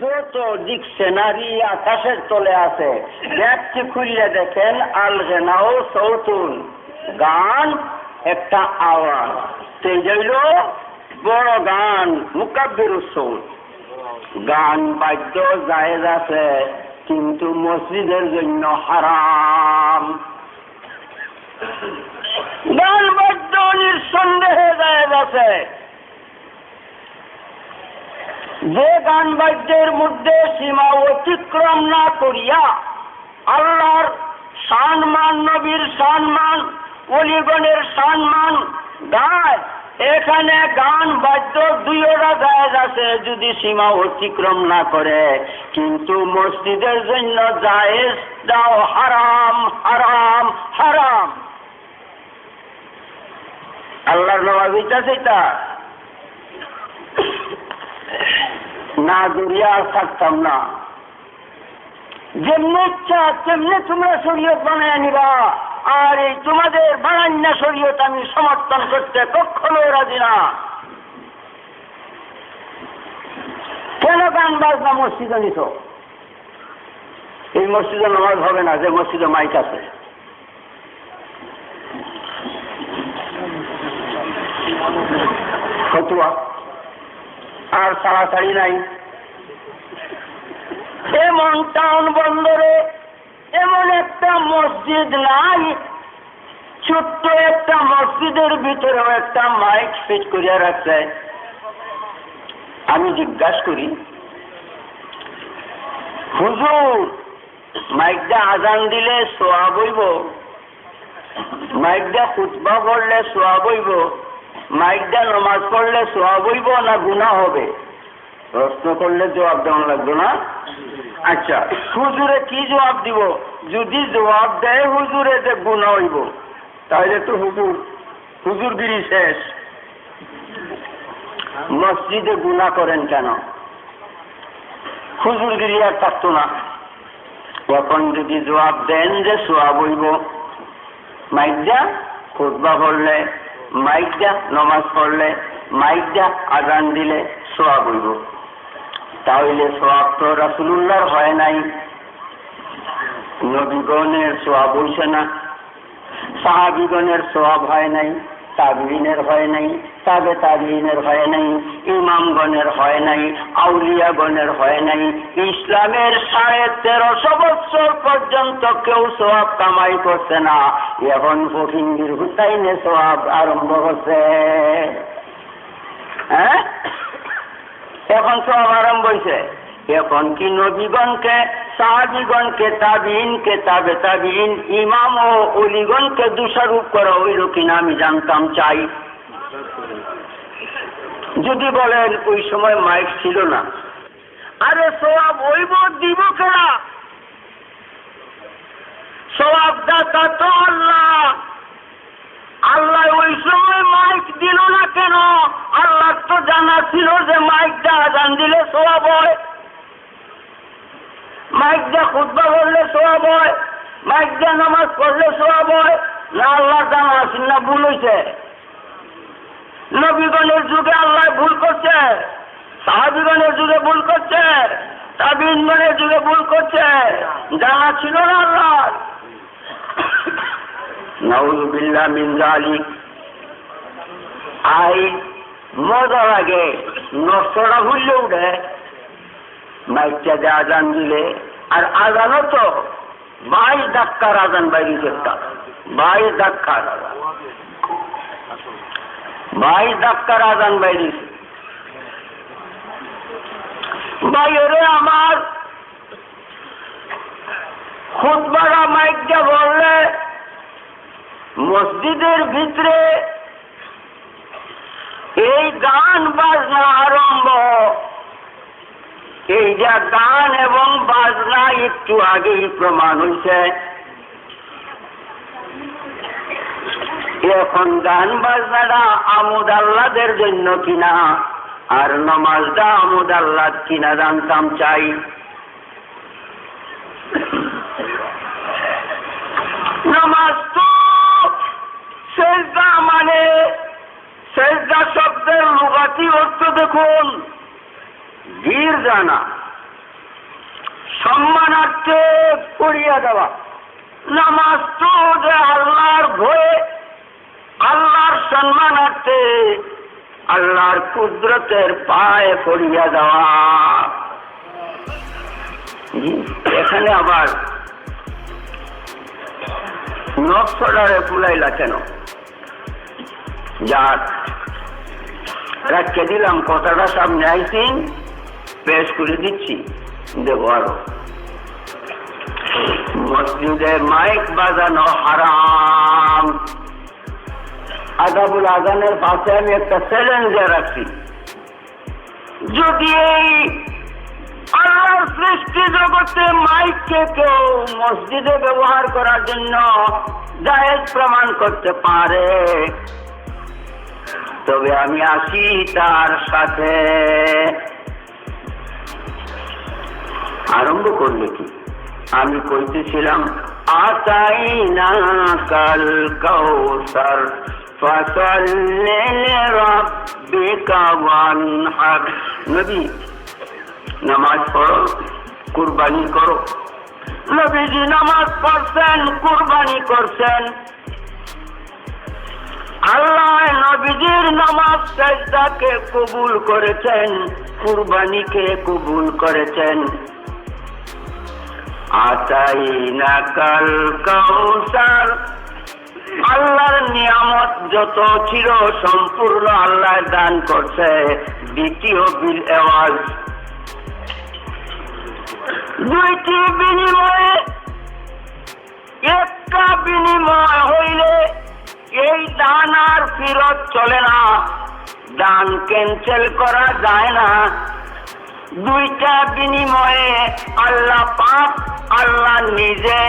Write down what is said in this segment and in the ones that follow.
যত দিক সেনারি আকাশের তলে আছে দেখছি খুললে দেখেন আল গেনাও সৌতুন। গান একটা আওয়াজ। সেই জন্য বড় গান মুকাব্বির সৌত গান বাদ্য জায়েজ আছে, কিন্তু মসজিদের জন্য হারাম। গান বাদ্য নিঃসন্দেহে জায়েজ আছে। যে গান বাদ্যের মধ্যে সীমা অতিক্রম না করিয়া আল্লাহর সম্মান, নবীর সম্মান, অলিগণের সম্মান গায়, এখানে গান বাদ্য দুইওরা জায়েজ আছে যদি সীমা অতিক্রম না করে। কিন্তু মসজিদের জন্য জায়েজ দাও, হারাম হারাম হারাম। আল্লাহর নবাবিটা সেটা না জড়িয়ে আর থাকতাম না। যেমনি ইচ্ছা তেমনি তোমরা শরীয়ত বানায় নিবা। আর এই তোমাদের বানান্য শরীয়ত আমি সমর্থন করতে কখনো রাজি না। কেন গান বাজনা মসজিদে নিত? এই মসজিদে নামাজ হবে না, যে মসজিদে মাইক আছে। আর তাড়াতাড়ি নাই। এমন টাউন বন্দরে এমন একটা মসজিদ নাই, ছোট্ট একটা মসজিদের ভিতরেও একটা মাইক ফিট করিয়া রাখছে। আমি জিজ্ঞাসা করি, হুজুর, মাইকটা আজান দিলে সোয়া বইব মাইকটা খুতবা পড়লে সোয়া বইব মাইকটা নমাজ পড়লে সোয়া বইব না গুণা হবে? প্রশ্ন করলে জবাব দেওয়া লাগবে না। আচ্ছা হুজুরে কি জবাব দিব? যদি জবাব দেয় হুজুরে যে গুণা হইব। তাহলে তো হুজুর, হুজুরগিরি শেষ। মসজিদে গুণা করেন কেন? হুজুরগিরি আর থাকতো না। এখন যদি জবাব দেন যে সোয়া বইব মাইকটা খুতবা পড়লে মাইকটা নমাজ পড়লে মাইকটা আজান দিলে সোয়া বইব তাহলে সোয়াব তো রাসুল্লাহর হয় নাই। নবীগণের সোয়াব হইছে না। সাহাবিগণের সোয়াব হয় নাই তাবিনের হয় নাই, তাবে তাবিনের হয় নাই, ইমামগণের হয় নাই, আউলিয়াগণের হয় নাই। ইসলামের সাড়ে তেরোশো বছর পর্যন্ত কেউ সোয়াব কামাই করছে না। এখন ফকিন্দির হুসাইনে সোয়াব আরম্ভ করছে হ্যাঁ? এখন সব আরম্ভ হয়েছে। এখন কি নবীগণকে, সাহাবিগণকে তাবিনকে তাবে তাবিন ইমাম ও অলিগণকে দোষারোপ করা হইল কিনা আমি জানতাম চাই। যদি বলেন, ওই সময় মাইক ছিল না। আরে সবাব ওইব দিব কেনা সবাব দাতা তো আল্লাহ। আল্লাহ ওই সময় মাইক দিল না কেন? আল্লাহ তো জানা ছিল যে মাইকটা আজান দিলে সোয়াব হয়। মাইকটা খুদ্া বললে সোয়াব হয় মাইকটা নামাজ পড়লে সোয়াব হয়। না, আল্লাহ জানা আছেন না, ভুল হয়েছে নবীগণের যুগে আল্লাহ ভুল করছে, সাহাবিগণের যুগে ভুল করছে, তাবিনগণের যুগে ভুল করছে। জানা ছিল না আল্লাহ নাউজুবিল্লাহ মিন জালিক আই, মজার আগে নষ্টটা ভুললে উঠে। মাইকটা দিয়ে আজান দিলে, আর আজানও তো বাইশ ধাক্কার আজান বাইরে একটা, বাইশ আজান। বাইশ ধাক্কার আজান বাইরে বাইরে আমার খুদবারা মাইকটা বললে মসজিদের ভিতরে এই গান বাজনা আরম্ভ। এই যা গান এবং বাজনা একটু আগেই প্রমাণ হয়েছে এখন গান বাজনাটা আমুদ আল্লাদের জন্য কিনা, আর নমাজটা আমুদ আল্লাহ কিনা জানতাম চাই। নামাজ তো সেজদা মানে লুগাতি অর্থ দেখুন। গির জানা সম্মানার্থে পড়িয়া দেওয়া। নামাজ তো যে আল্লাহর ভয়ে, আল্লাহর সম্মানার্থে, আল্লাহর কুদরতের পায়ে পড়িয়া দেওয়া। এখানে আবার নকশারে ফুলাইলা কেন? যাক। রাখতে দিলাম, কথাটা সামনে আইসিন পেশ করে দিচ্ছি। দেবো আরও। মসজিদে মাইক বাজানো হারাম। আদাবুল আজানের পাশে আমি একটা চ্যালেঞ্জে রাখছি। যদি এই আল্লাহর সৃষ্টি জগতে মাইককে কেউ মসজিদে ব্যবহার করার জন্য জায়েজ প্রমাণ করতে পারে তবে আমি আসি তার সাথে। আরম্ভ করলে কি? আমি কইতেছিলাম, আতাই না কাল কৌসর নবী, নামাজ পড়ো, কুরবানি করো। নবীজি নামাজ পড়ছেন, কুরবানি করছেন। আল্লাহ নবীজির নামাজ সাজদাকে কবুল করেছেন, কুরবানিকে কবুল করেছেন। আতাই না কাল কৌসার আল্লাহর নিয়ামত যত ছিল সম্পূর্ণ আল্লাহ দান করছে, দ্বিতীয় বিল এওয়াজ। দুইটি বিনিময়ে, একটা বিনিময় হইলে এই দান আর ফিরত চলে না। দান ক্যান্সেল করা যায় না। দুইটা বিনিময়ে আল্লাহ পাক আল্লাহ নিজে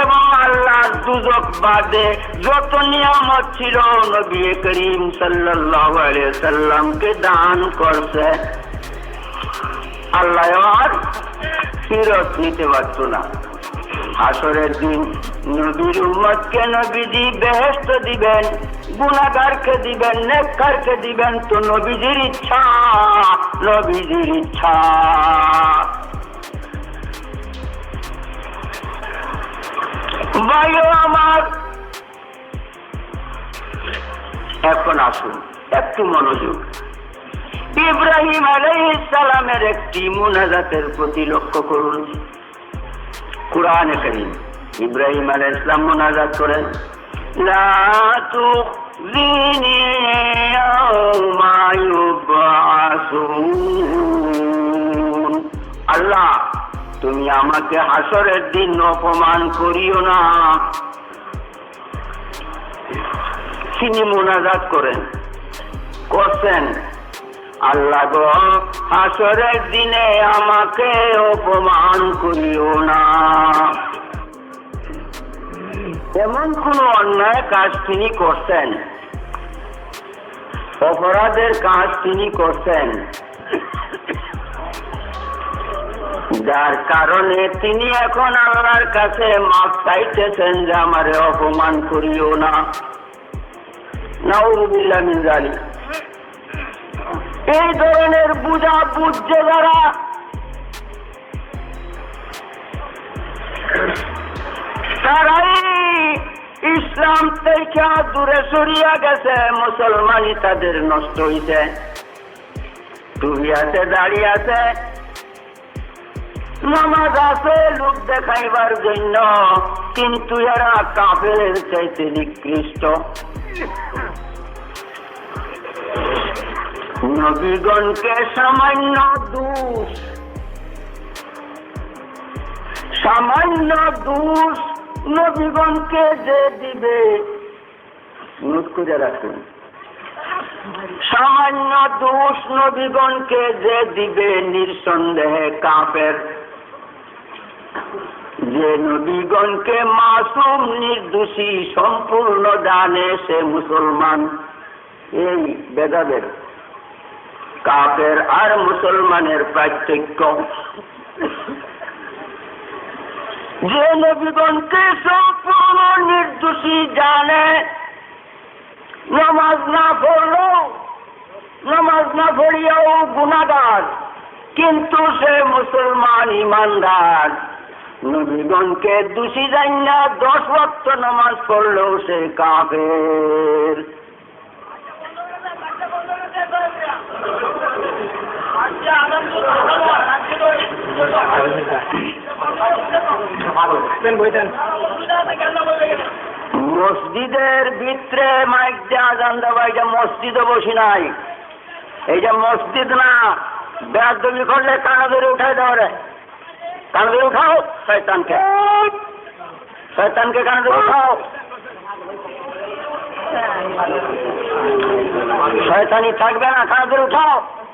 এবং আল্লাহ দুজক বাদে যত নিয়ামত ছিল নবী করিম সাল্লামকে দান করছে। আল্লাহ আর ফিরত নিতে পারতো না। আসরের দিন নবীর উম্মতকে নবীজি বেহেস্ত দিবেন গুণাগারকে দিবেন, নেককারকে দিবেন, তো নবীজির ইচ্ছা নবীজির ইচ্ছা। ভাইও আমার, এখন আসুন, একটু মনোযোগ। ইব্রাহিম আলাইহিস সালামের একটি মুনাজাতের প্রতি লক্ষ্য করুন। কোরআনে করিম। ইব্রাহিম আলাইহিস ইসলাম মুনাজাত করেন। আল্লাহ, তুমি আমাকে হাসরের দিন অপমান করিও না। তিনি মোনাজাত করেন। করছেন। আল্লাহ গো, হাসরের দিনে আমাকে অপমান করিও না। এমন কোন অন্যায় কাজ তিনি করছেন? অপরাধের কাজ তিনি করছেন? যার কারণে তিনি এখন আল্লাহর কাছে মাপ চাইতেছেন যে আমারে অপমান করিও না। নাউজুবিল্লাহ মিন জালিক এই ধরনের বুঝা বুঝছে যারা। তারাই ইসলাম থেকে দূরে সরিয়া গেছে, মুসলমানই তাদের নষ্ট হইছে। টুবি আছে দাঁড়িয়ে আছে। নামাজ আছে, লোক দেখাইবার জন্য, কিন্তু এরা কাফের চাইতে নিকৃষ্ট। নবীগণকে সামান্য দোষ। সামান্য দোষ নবীগণকে যে দিবে। নোট করে রাখুন সামান্য দোষ নবীগণকে যে দিবে নিঃসন্দেহে কাপের যে নবীগণকে মাসুম, নির্দোষী, সম্পূর্ণ জানে সে মুসলমান। এই বেদাবের কাফের আর মুসলমানের পার্থক্য। যে নবীগণকে সম্পূর্ণ নির্দোষী জানে, নামাজ না পড়ল নামাজ না পড়িয়াও গুণাগার। কিন্তু সে মুসলমান ইমানদার। নবীগণকে দোষী যাই না দশ বক্ত নামাজ পড়লেও সে কাফের। মসজিদের ভিতরে মাইক দিয়ে আজান দেওয়া এটা মসজিদে বসি নাই। এই যে মসজিদ না, বেয়াদবি করলে কানা ধরে উঠাই দেওয়া রে। কানা ধরে উঠাও, শয়তানকে। শয়তানকে কানা ধরে উঠাও। শয়তানি থাকবে না, কানা ধরে উঠাও।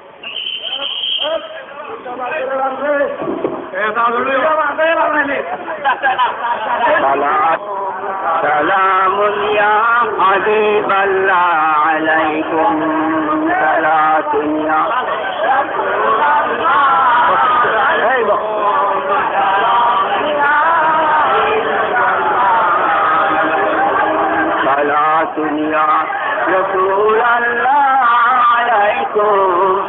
سلام يا حبيب الله عليكم صلاة يا. صلاة يا رسول الله عليكم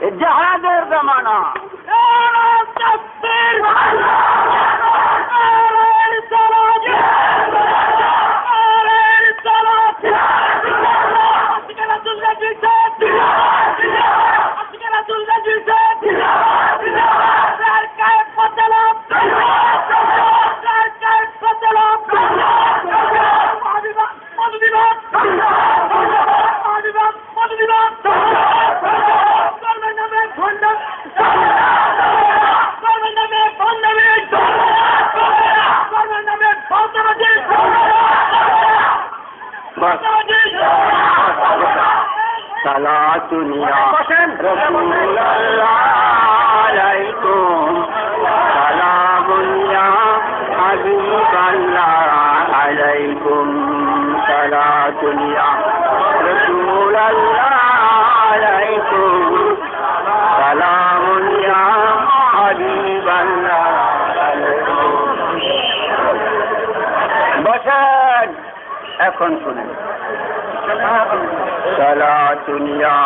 এ জাহাজের জামানা বাস সালাতুনিয়া আলাইকুম সালামুনিয়া হাবিবাল্লাহ আলাইকুম। সালাতুনিয়া রসুলাল্লাহ আলাইকুম সালামুনিয়া হাবিবাল্লাহ বসেন। এখন শুনেন। صلاة يا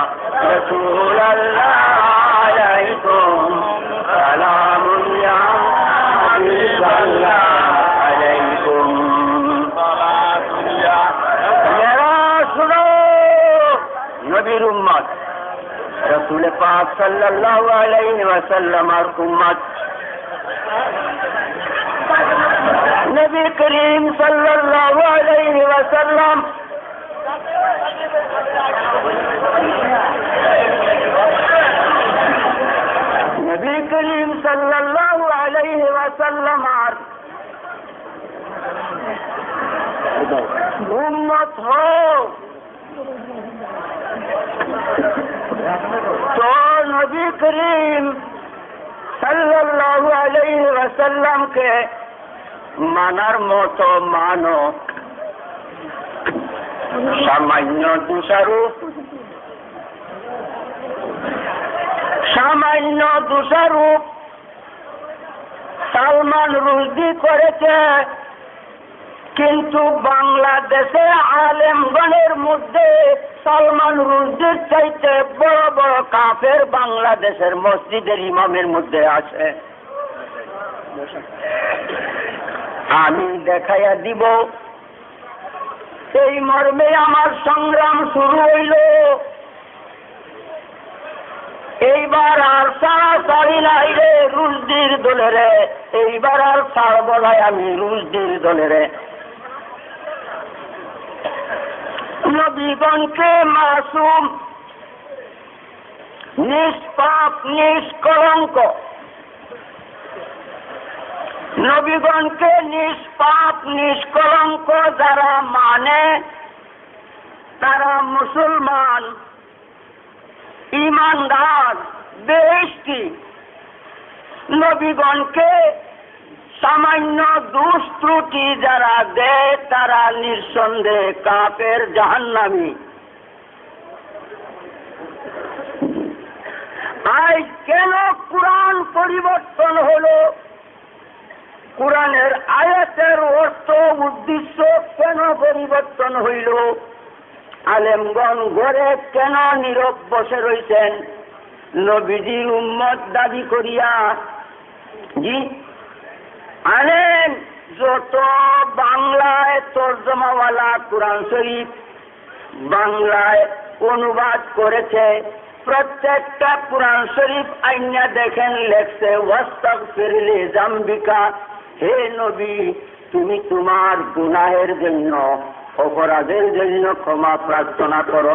رسول الله عليكم سلام يا حبيب الله عليكم মেরা শুনো নবীর উম্মত রসুল পাক সাল্লাল্লাহু আলাইহি ওয়াসাল্লাম আর উম্মত নবী করিম সাল্লাল্লাহু আলাইহি ওয়াসাল্লাম নবী করিম সাল্লাল্লাহু আলাইহি ওয়াসাল্লাম আর উম্মত হো তো নবী করিম সাল্লাল্লাহু আলাইহি ওয়াসাল্লামকে মানার মতো মানো সামান্য দোষারূপ। সামান্য দোষারূপ। সালমান রুজদি করেছে। কিন্তু বাংলাদেশে আলেমগণের মধ্যে সালমান রুজদির চাইতে বড় বড় কাফের বাংলাদেশের মসজিদের ইমামের মধ্যে আছে। আমি দেখাইয়া দিব। এই মর্মে আমার সংগ্রাম শুরু হইল। এইবার আর সারা সারি নাই রে রুজদির দলে রে এইবার আর ছাড়ব নাই আমি রুজদির দলে রে নবীগণকে মাসুম, নিষ্পাপ, নিষ্কলঙ্ক নবীগণকে নিষ্পাপ নিষ্কলঙ্ক যারা মানে তারা মুসলমান, ইমানদার বেশটি নবীগণকে সামান্য দুষ্ত্রুটি যারা দেয়, তারা নিঃসন্দেহে কাপের জাহান্নামী। আজ কেন কোরআন পরিবর্তন হলো? কোরআনের আয়াতের অর্থ, উদ্দেশ্য কেন পরিবর্তন হইল? আলেমগণ ঘরে কেন নীরব বসে রইছেন? নবীজির উম্মত দাবি করিয়া, জি আলেন যত বাংলায় তর্জমাওয়ালা কোরআন শরীফ, বাংলায় অনুবাদ করেছে, প্রত্যেকটা কোরআন শরীফ আইনা দেখেন, লেখছে ওয়াস্তব ফিরলে জাম্বিকা। হে নবী, তুমি তোমার গুনাহের জন্য, অপরাধের জন্য ক্ষমা প্রার্থনা করো।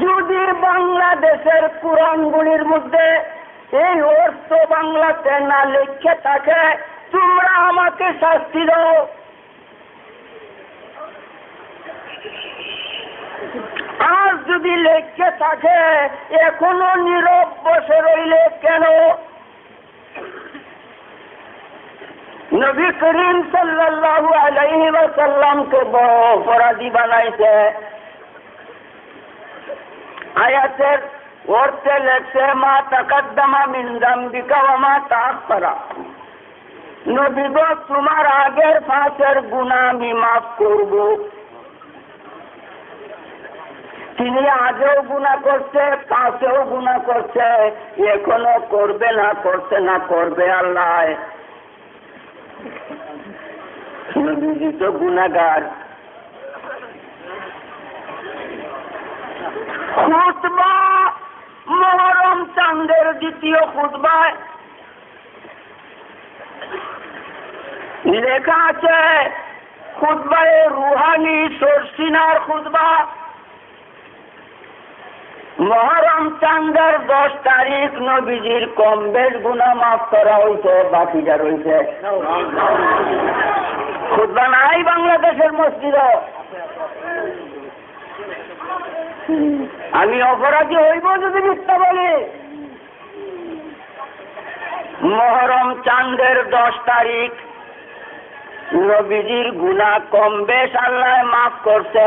যদি বাংলাদেশের কোরআনগুলির মধ্যে এই অর্থ বাংলাতে না লিখে থাকে, তোমরা আমাকে শাস্তি দাও। আর যদি লেখে থাকে, এখনও নীরব বসে রইলে কেন? নবী করিম সাল্লাল্লাহু আলাইহি ওয়াসাল্লামকে বড় অপরাধী বানাইছে। আয়াতের অর্থে লেখছে, মা তাকাদ্দামা মিন জাম্বিকা ওয়া মা তাআখারা নবী গো, তোমার আগের ফাঁসের গুনাহ আমি মাফ করব। তিনি আগেও গুণা করছে পাশেও গুণা করছে, এখনও করবে না, করছে না, করবে আল্লাহ। নবীজি তো গুণাগার মহরম চাঁদের দ্বিতীয় খুতবায়। লেখা আছে, খুতবায় রুহানি সরসিনার খুতবা। মহরম চান্দার দশ তারিখ নবীজির কম বেশ গুণা মাফ করা হয়েছে বাকিটা রয়েছে খুদবা নাই বাংলাদেশের মসজিদ আমি অপরাধী হইব যদি মিথ্যা বলি মহরম চান্দের দশ তারিখ নবীজির গুণা কম বেশ আল্লাহ মাফ করছে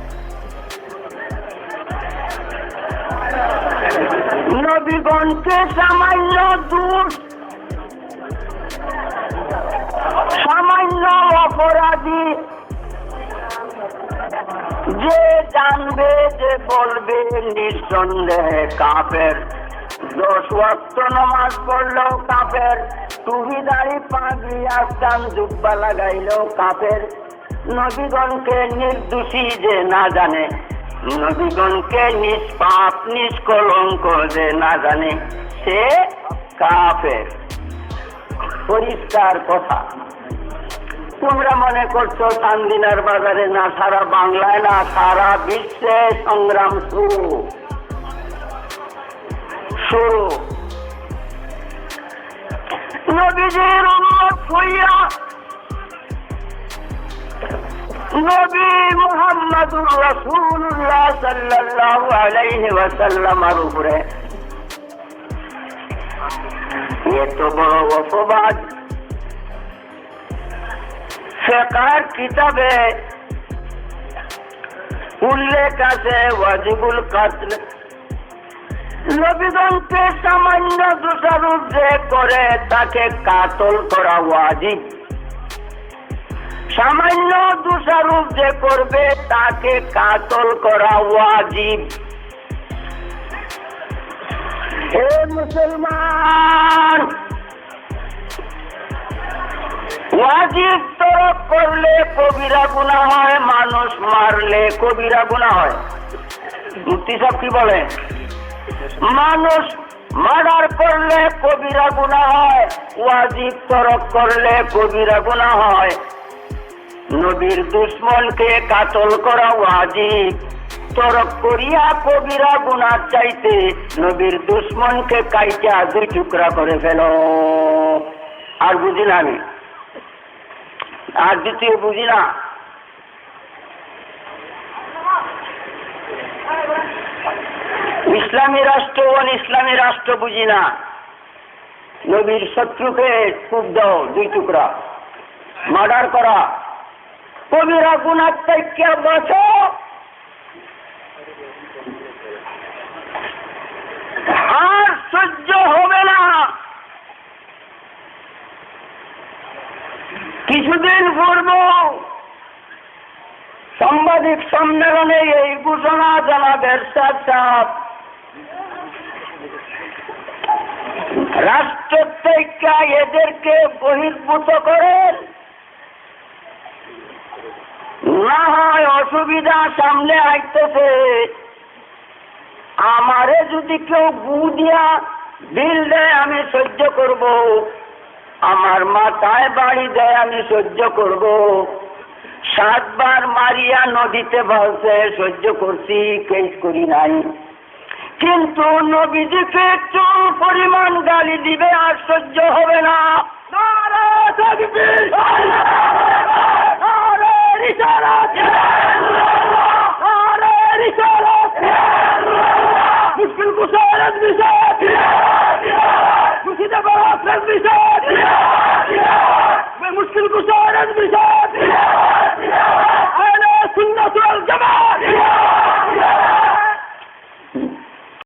নবীগণকে সামান্য দূর। সামান্য অপরাধী। যে জানবে, যে বলবে, নিঃসন্দেহে কাপের দশ ওয়াক্ত নামাজ পড়লেও কাপের টুহি দাড়ি পাগড়ি আস্তান জুব্বা লাগাইলেও কাপের নবীগণকে নির্দোষী যে না জানে নবীগণকে নিষ্পাপ নিষ্কলঙ্ক যে না জানে, সে কাফের। পরিষ্কার কথা। তোমরা মনে করছ চান্দিনার বাজারে না সারা বাংলায়, না সারা বিশ্বে সংগ্রাম শুরু? শুরু। নবীজির উম্মত হইয়া নবী মুহাম্মদুর রাসূলুল্লাহ কিতাবে উল্লেখ আছে, ওয়াজিবুল কাতল। নবীগণকে সামান্য দোষারোপ যে করে, তাকে কাতল করা ওয়াজিব। সামান্য দোষারোপ যে করবে, তাকে কাতল করা ওয়াজিব। হে মুসলমান, ওয়াজিব তরক করলে কবিরা গুণা হয়, মানুষ মারলে কবিরা গুণা হয়। মুক্তি সব কি বলে মানুষ মার্ডার করলে কবিরা গুণা হয়, ওয়াজিব তরক করলে কবিরা গুণা হয়। নবীর দুশ্মনকে কাতল করা ওয়াজিব তরক করিয়া কবিরা গুনার চাইতে নবীর দুশ্মনকে কাইটা দুই টুকরা করে ফেল। আর বুঝি না আমি? আর দ্বিতীয় বুঝি না? ইসলামী রাষ্ট্র ইসলামী রাষ্ট্র বুঝি না। নবীর শত্রুকে খুব দাও দুই টুকরা। মার্ডার করা। কবিরা গুণার থেকে বসো। আর সহ্য হবে না। কিছুদিন পূর্ব সাংবাদিক সম্মেলনে এই ঘোষণা জানাবের সাথ রাষ্ট্র এদেরকে বহির্ভূত করেন। না হয় অসুবিধা সামনে আইতেছে আমারে যদি কেউ গু দিয়া বিল দেয়, আমি সহ্য করব। আমার মাথায় বাড়ি দেয়, আমি সহ্য করব। সাতবার মারিয়া নদীতে বলছে সহ্য করছি কেস করি নাই। কিন্তু নবীজিকে একটু পরিমাণ গালি দিবে, আর সহ্য হবে না। رسالات نار رسالات مش في البصارة المزاج مش في دبرات المزاج مش في البصارة المزاج